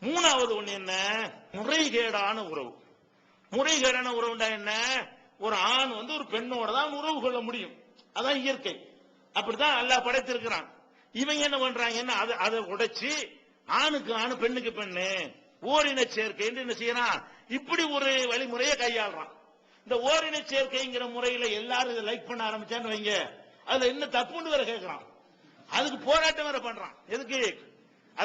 மூணாவது ஒண்ணு என்ன? முறைகேடான உறவு. முறைகேடான உறவுண்டா என்ன? ஒரு ஆண் வந்து ஒரு பெண்ணோட தான் உறவு கொள்ள முடியும். அதான் இயற்கை. அப்படித்தான் அல்லாஹ் படைத்திருக்கிறான். இவங்க என்ன பண்றாங்கன்னா அதை அதை உடைச்சு ஆணுக்கு ஆணு பெண்ணுக்கு பெண்ணு ஓரின சேர்க்கை என்று என்ன செய்யறான்? இப்படி ஒரு வழிமுறையை கையாளுறான். இந்த ஓரின சேர்க்கைங்கிற முறையில எல்லாரும் இதை லைக் பண்ண ஆரம்பிச்சான்னு வைங்க. அதுல என்ன தப்புன்னு வேற கேட்கறான் அதுக்கு போராட்டம் வேற பண்றான். எதுக்கு?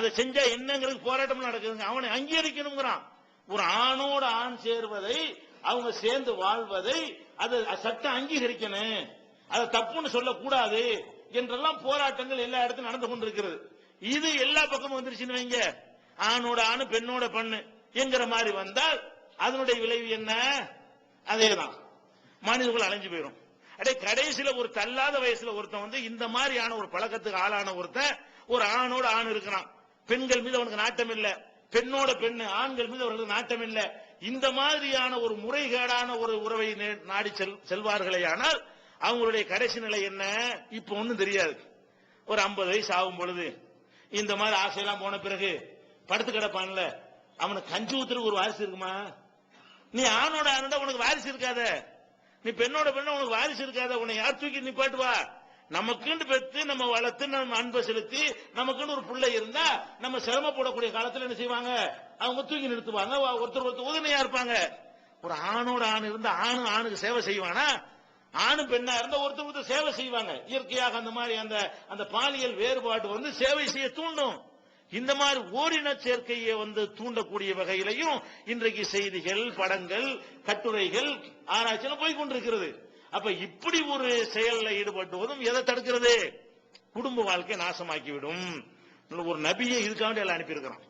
அதை செஞ்சா என்னங்கிறது போராட்டம் நடக்குதுங்க. அவனை அங்கீகரிக்கணுங்கிறான். ஒரு ஆணோட ஆண் சேர்வதை அவங்க சேர்ந்து வாழ்வதை அது சட்டம் அங்கீகரிக்கணும். அதை தப்புன்னு சொல்லக்கூடாது என்றெல்லாம் போராட்டங்கள் எல்லா இடத்துலும் நடந்து கொண்டிருக்கிறது. இது எல்லா பக்கமும் வந்துருச்சுன்னு வைங்க. ஆணோட ஆணு பெண்ணோட பெண்ணு என்கிற மாதிரி வந்தால் அதனுடைய விளைவு என்ன? அதேதான். மனிதர்கள் அலைஞ்சு போயிடும் அடே கடைசியில ஒரு தள்ளாத வயசுல ஒருத்தன் வந்து இந்த மாதிரியான ஒரு பழக்கத்துக்கு ஆளான ஒருத்தன் ஒரு ஆணோட ஆண் இருக்கிறான். பெண்கள் மீது அவனுக்கு நாட்டம் இல்ல. பெண்ணோட பெண்ணு ஆண்கள் மீது அவர்களுக்கு நாட்டம் இல்ல. இந்த மாதிரியான ஒரு முறைகேடான ஒரு உறவை நே- நாடி செல் செல்வார்களே ஆனால் அவங்களுடைய கடைசி நிலை என்ன? இப்ப ஒண்ணும் தெரியாது. ஒரு 50 வயசு ஆகும் பொழுது இந்த மாதிரி ஆசையெல்லாம் போன பிறகு படுத்து கிடப்பான்ல. அவனுக்கு கஞ்சி ஊத்துறதுக்கு ஒரு வாரிசு இருக்குமா? நீ ஆணோட ஆணோட உனக்கு வாரிசு இருக்காத. நீ பெண்ணோட பெண்ண உனக்கு வாரிசு இருக்காத. உன்னை யார் தூக்கி நிப்பாட்டுவா? நமக்குன்னு பெத்து நம்ம வளர்த்து நம்ம அன்பை செலுத்தி நமக்குன்னு ஒரு பிள்ளை இருந்தா நம்ம சிரமப்படக்கூடிய காலத்துல என்ன செய்வாங்க? அவங்க தூக்கி நிறுத்துவாங்க. ஒருத்தர் ஒருத்தர் உதவியா இருப்பாங்க. ஒரு ஆணோட ஆண் இருந்தா ஆணு ஆணுக்கு சேவை செய்வானா? ஆணும் பெண்ணா இருந்தா ஒருத்தர் ஒருத்தர் சேவை செய்வாங்க. இயற்கையாக அந்த மாதிரி அந்த அந்த பாலியல் வேறுபாடு வந்து சேவை செய்ய தூண்டும். இந்த மாதிரி ஓரின சேர்க்கையை வந்து தூண்டக்கூடிய வகையிலையும் இன்றைக்கு செய்திகள் படங்கள் கட்டுரைகள் ஆராய்ச்சியில போய் கொண்டிருக்கிறது. அப்ப இப்படி ஒரு செயல்ல ஈடுபட்டுவதும் எதை தடுக்கிறது? குடும்ப வாழ்க்கை நாசமாக்கிவிடும். ஒரு நபியை இதுக்காக எல்லாம் அனுப்பியிருக்கிறான்.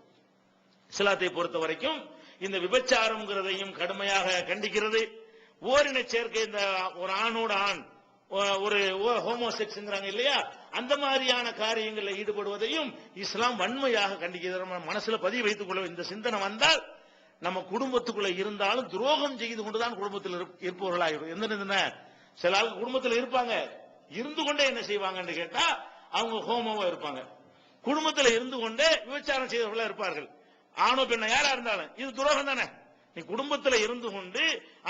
இஸ்லாத்தை பொறுத்த வரைக்கும் இந்த விபச்சாரம்ங்கிறதையும் கடுமையாக கண்டிக்கிறது. ஓரின சேர்க்கை இந்த ஒரு ஆணோட ஆண் ஒரு ஹோமோசெக்ஸ்ங்கிறாங்க இல்லையா? அந்த மாதிரியான காரியங்களில் ஈடுபடுவதையும் இஸ்லாம் வன்மையாக கண்டிக்கிறது. நம்ம மனசுல பதிவு வைத்துக் கொள்ள இந்த சிந்தனை வந்தால் நம்ம குடும்பத்துக்குள்ள இருந்தாலும் துரோகம் செய்து கொண்டுதான் குடும்பத்தில் இருப்பவர்களாக இருப்பவர்களாகிடும் எந்த சில ஆள் குடும்பத்தில் இருப்பாங்க. இருந்து கொண்டே என்ன செய்வாங்கன்னு கேட்டா அவங்க ஹோமமா இருப்பாங்க. குடும்பத்துல இருந்து கொண்டே விபச்சாரம் செய்தவர்களா இருப்பார்கள். ஆணோ பெண்ண யாரா இருந்தாலும் இது துரோகம் தானே? நீ குடும்பத்துல இருந்து கொண்டு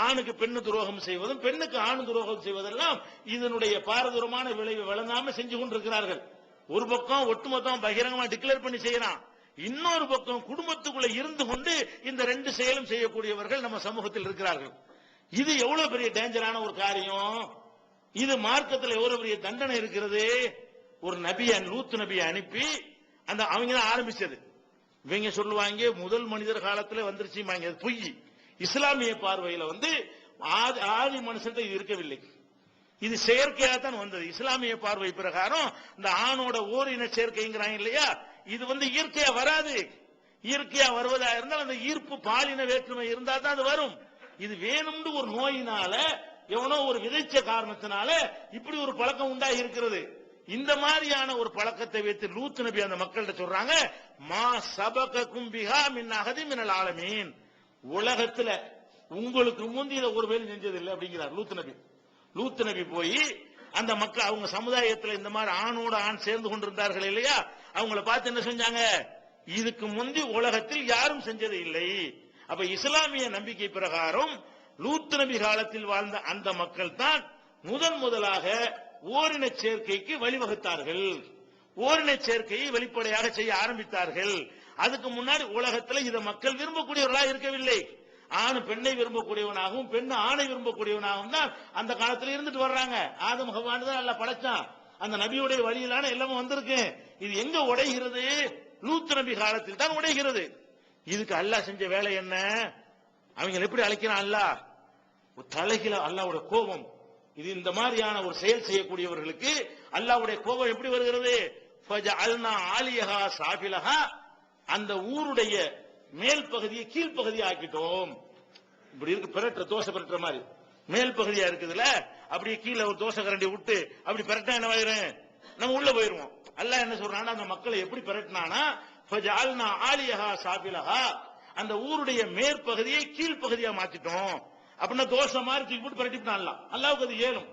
ஆணுக்கு பெண்ணு துரோகம் செய்வதும் பெண்ணுக்கு ஆண் துரோகம் செய்வதெல்லாம் இதனுடைய பாரதூரமான விளைவு விளங்காம செஞ்சு கொண்டிருக்கிறார்கள். ஒரு பக்கம் ஒட்டுமொத்தம் பகிரங்கமா டிக்ளேர் பண்ணி செய்யறான் இன்னொரு பக்கம் குடும்பத்துக்குள்ள இருந்து கொண்டு இந்த ரெண்டு செயலும் செய்யக்கூடியவர்கள் நம்ம சமூகத்தில் இருக்கிறார்கள். இது எவ்வளவு பெரிய டேஞ்சரான ஒரு காரியம்? இது மார்க்கத்தில் எவ்வளவு பெரிய தண்டனை இருக்கிறது? ஒரு நபியை நூத்து நபியை அனுப்பி அந்த அவங்க தான் ஆரம்பிச்சது. இவங்க சொல்லுவாங்க முதல் மனிதர் காலத்துல வந்துருச்சு பொய். இஸ்லாமிய பார்வையில வந்து ஆதி ஆதி மனுஷன் இது இருக்கவில்லை. இது செயற்கையா தான் வந்தது. இஸ்லாமிய பார்வை பிரகாரம் இந்த ஆணோட ஓரின சேர்க்கைங்கிறாங்க இல்லையா? இது வந்து இயற்கையா வராது. இயற்கையா வருவதா இருந்தால் அந்த ஈர்ப்பு பாலின வேற்றுமை இருந்தா தான் அது வரும். இது வேணும்னு ஒரு நோயினால எவனோ ஒரு விதைச்ச காரணத்தினால இப்படி ஒரு பழக்கம் உண்டாகி இருக்கிறது இந்த மாதிரியான ஒரு பழக்கத்தை வைத்து லூத் நபி அந்த மக்கள்கிட்ட சொல்றாங்க மா சபக கும்பிகா மின் அகதி மின்னல் ஆலமீன். உலகத்துல உங்களுக்கு முந்தி இதை ஒரு வேலை செஞ்சது இல்லை அப்படிங்கிறார் லூத் நபி. லூத் நபி போய் அந்த மக்கள் அவங்க சமுதாயத்துல இந்த மாதிரி ஆணோட ஆண் சேர்ந்து கொண்டிருந்தார்கள் இல்லையா? அவங்கள பார்த்து என்ன செஞ்சாங்க? இதுக்கு முந்தி உலகத்தில் யாரும் செஞ்சது இல்லை. அப்ப இஸ்லாமிய நம்பிக்கை பிரகாரம் லூத்து நபி காலத்தில் வாழ்ந்த அந்த மக்கள் தான் முதன் முதலாக ஓரின சேர்க்கைக்கு வழிவகுத்தார்கள். ஓரின சேர்க்கையை வெளிப்படையாக செய்ய ஆரம்பித்தார்கள். அதுக்கு முன்னாடி உலகத்துல இதை மக்கள் விரும்பக்கூடியவர்களாக இருக்கவில்லை. ஆண் பெண்ணை விரும்பக்கூடியவனாகவும் பெண் ஆணை விரும்பக்கூடியவனாகவும் தான் அந்த காலத்தில் இருந்துட்டு வர்றாங்க. ஆதம் பகவான் தான் நல்லா படைச்சான். அந்த நபியுடைய வழியிலான எல்லாமே வந்திருக்கு. இது எங்க உடைகிறது? லூத்து நபி காலத்தில் தான் உடைகிறது. இதுக்கு அல்லாஹ் செஞ்ச வேலை என்ன? அவங்க எப்படி அழைக்கிறான் அல்லாஹ்? தலைகில அல்லாவோட கோபம். இது இந்த மாதிரியான ஒரு செயல் செய்யக்கூடியவர்களுக்கு அல்லாவுடைய கோபம் எப்படி வருகிறது? ஃபஜஅல்னா ஆலியஹா சாபிலஹா. அந்த ஊருடைய மேல் பகுதியை கீழ்ப்பகுதியை ஆக்கிட்டோம். இப்படி இருக்கு பிரட்டுற தோசை பிரட்டுற மாதிரி. மேல் பகுதியா இருக்குதுல அப்படியே கீழே ஒரு தோசை கரண்டி விட்டு அப்படி பிரட்டா என்ன ஆயிரும்? நம்ம உள்ள போயிருவோம். அல்லாஹ் என்ன சொல்றான்னா அந்த மக்களை எப்படி பிரட்டினானா ஆலியஹா சாபிலஹா அந்த ஊருடைய மேற்பகுதியை கீழ்ப்பகுதியா மாத்திட்டோம். அப்படின்னா தோசை மாதிரி தூக்கி போட்டு பிரட்டிவிட்டான் அல்லாஹ் அல்லாவுக்கு அது ஏழும்.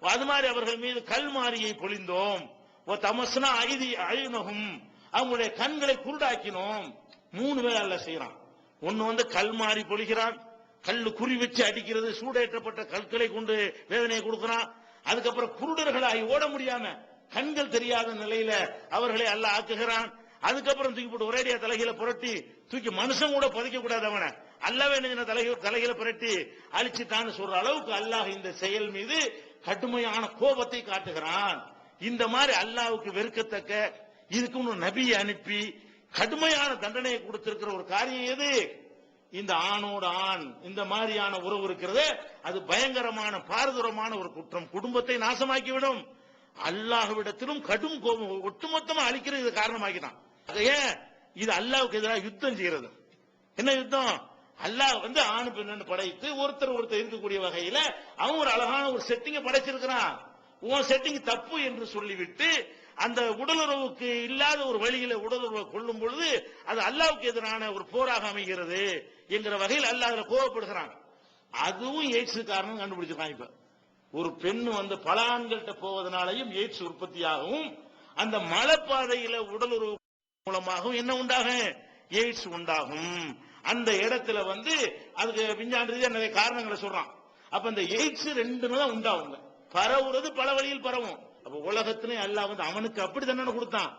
அது மாதிரி அவர்கள் மீது கல் மாறியை பொழிந்தோம். ஓ தமஸ்னா அழுதி அழினகும். அவங்களுடைய கண்களை குருடாக்கினோம். மூணு பேர் அல்ல செய்யறான். ஒன்னு வந்து கல் மாறி பொழிகிறான். கல்லு குறி வச்சு அடிக்கிறது சூடேற்றப்பட்ட கற்களை கொண்டு வேதனையை கொடுக்கிறான். அதுக்கப்புறம் குருடர்களாகி ஓட முடியாம கண்கள் தெரியாத நிலையில அவர்களை அல்ல ஆக்குகிறான். அதுக்கப்புறம் தூக்கி போட்டு ஒரேடியா தலைகீழ புரட்டி தூக்கி மனுஷன் கூட புதைக்க கூடாது அவனை. அல்லவே என்ன தலைகீழ புரட்டி அழிச்சுட்டான்னு சொல்ற அளவுக்கு அல்லாஹ் இந்த செயல் மீது கடுமையான கோபத்தை காட்டுகிறான். இந்த மாதிரி அல்லாவுக்கு வெறுக்கத்தக்க இதுக்கு நபியை அனுப்பி கடுமையான தண்டனையை கொடுத்திருக்கிற ஒரு காரியம் எது? இந்த ஆணோடு ஆண் இந்த மாதிரியான உறவு இருக்கிறது அது பயங்கரமான பாரதூரமான ஒரு குற்றம். குடும்பத்தை நாசமாக்கிவிடும். அல்லாஹ்விடத்திலும் கடும் கோபம் ஒட்டுமொத்தமா அழிக்கிறது இது காரணமாக்கிதான் ஏன்? இது அல்லாவுக்கு எதிராக யுத்தம் செய்யறது. என்ன யுத்தம்? அல்லாஹ் வந்து ஆணு பெண்ணு படைத்து ஒருத்தர் ஒருத்தர் இருக்கக்கூடிய வகையில அவன் ஒரு அழகான ஒரு செட்டிங்க படைச்சிருக்கிறான். உன் செட்டிங் தப்பு என்று சொல்லிவிட்டு அந்த உடலுறவுக்கு இல்லாத ஒரு வழியில உடலுறவை கொள்ளும் பொழுது அது அல்லாவுக்கு எதிரான ஒரு போராக அமைகிறது என்கிற வகையில் அல்லாஹ் அதுல கோவப்படுகிறான். அதுவும் எய்ட்ஸ் காரணம் கண்டுபிடிச்சிருக்கான் இப்ப. ஒரு பெண் வந்து பல ஆண்கள்கிட்ட போவதனாலையும் எய்ட்ஸ் உற்பத்தியாகவும் அந்த மலைப்பாதையில உடலுறவு மூலமாகவும் என்ன உண்டாகும்? எய்ட்ஸ் உண்டாகும். அந்த இடத்துல வந்து அதுக்கு விஞ்ஞான ரீதியா நிறைய காரணங்களை சொல்றான். அப்ப இந்த எய்ட்ஸ் ரெண்டுமே தான் உண்டாகுங்க. பரவுறது பல வழியில் பரவும். அப்ப உலகத்திலே அல்லாஹ் வந்து அவனுக்கு அப்படி தண்டனை கொடுத்தான்.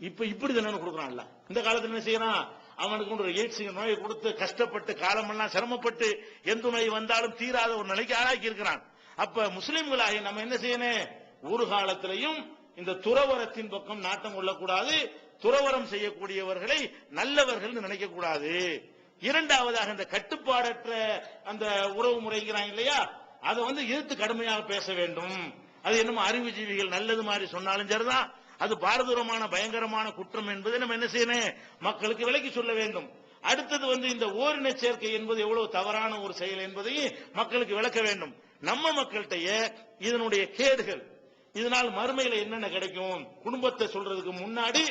இப்ப இப்படி தண்டனை கொடுக்குறான் அல்ல இந்த காலத்துல என்ன செய்யறான்? அவனுக்கு ஒரு எய்ட்ஸ் நோயை கொடுத்து கஷ்டப்பட்டு காலமெல்லாம் சிரமப்பட்டு எந்த நோய் வந்தாலும் தீராத ஒரு நிலைக்கு ஆளாக்கி இருக்கிறான். அப்ப முஸ்லிம்களாகி நம்ம என்ன செய்யணும்? ஒரு காலத்திலையும் இந்த துறவரத்தின் பக்கம் நாட்டம் கொள்ளக்கூடாது. துறவரம் செய்யக்கூடியவர்களை நல்லவர்கள் நினைக்க கூடாது இரண்டாவதாக இந்த கட்டுப்பாடற்ற அந்த உறவு முறைங்கிறாங்க இல்லையா? அதை வந்து எதிர்த்து கடுமையாக பேச வேண்டும். அது என்னமோ அறிவுஜீவிகள் நல்லது மாதிரி சொன்னாலும் சரிதான். அது பாரதூரமான பயங்கரமான குற்றம் என்பதை நம்ம என்ன செய்யணும்? மக்களுக்கு விலக்கி சொல்ல வேண்டும். அடுத்தது வந்து இந்த ஓரின சேர்க்கை என்பது எவ்வளவு தவறான ஒரு செயல் என்பதையும் மக்களுக்கு விளக்க வேண்டும். நம்ம மக்கள்கிட்டயே இதனுடைய கேடுகள் இதனால் மறுமையில என்னென்ன கிடைக்கும்? குடும்பத்தை சொல்றதுக்கு முன்னாடி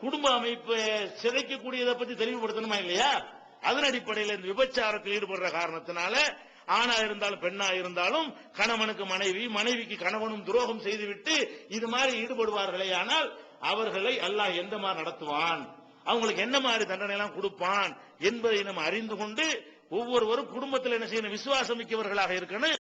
குடும்ப அமைப்பை சிதைக்கக்கூடியதை பத்தி தெளிவுபடுத்தணுமா இல்லையா? அதன் அடிப்படையில் இந்த விபச்சாரத்தில் ஈடுபடுற காரணத்தினால ஆணா இருந்தாலும் பெண்ணா இருந்தாலும் கணவனுக்கு மனைவி மனைவிக்கு கணவனும் துரோகம் செய்துவிட்டு இது மாதிரி ஈடுபடுவார்களே ஆனால் அவர்களை அல்லாஹ் எந்த மாதிரி நடத்துவான்? அவங்களுக்கு என்ன மாதிரி தண்டனை எல்லாம் கொடுப்பான் என்பதை நம்ம அறிந்து கொண்டு ஒவ்வொருவரும் குடும்பத்தில் என்ன செய்யணும்? விசுவாசமிக்கவர்களாக இருக்கணும்.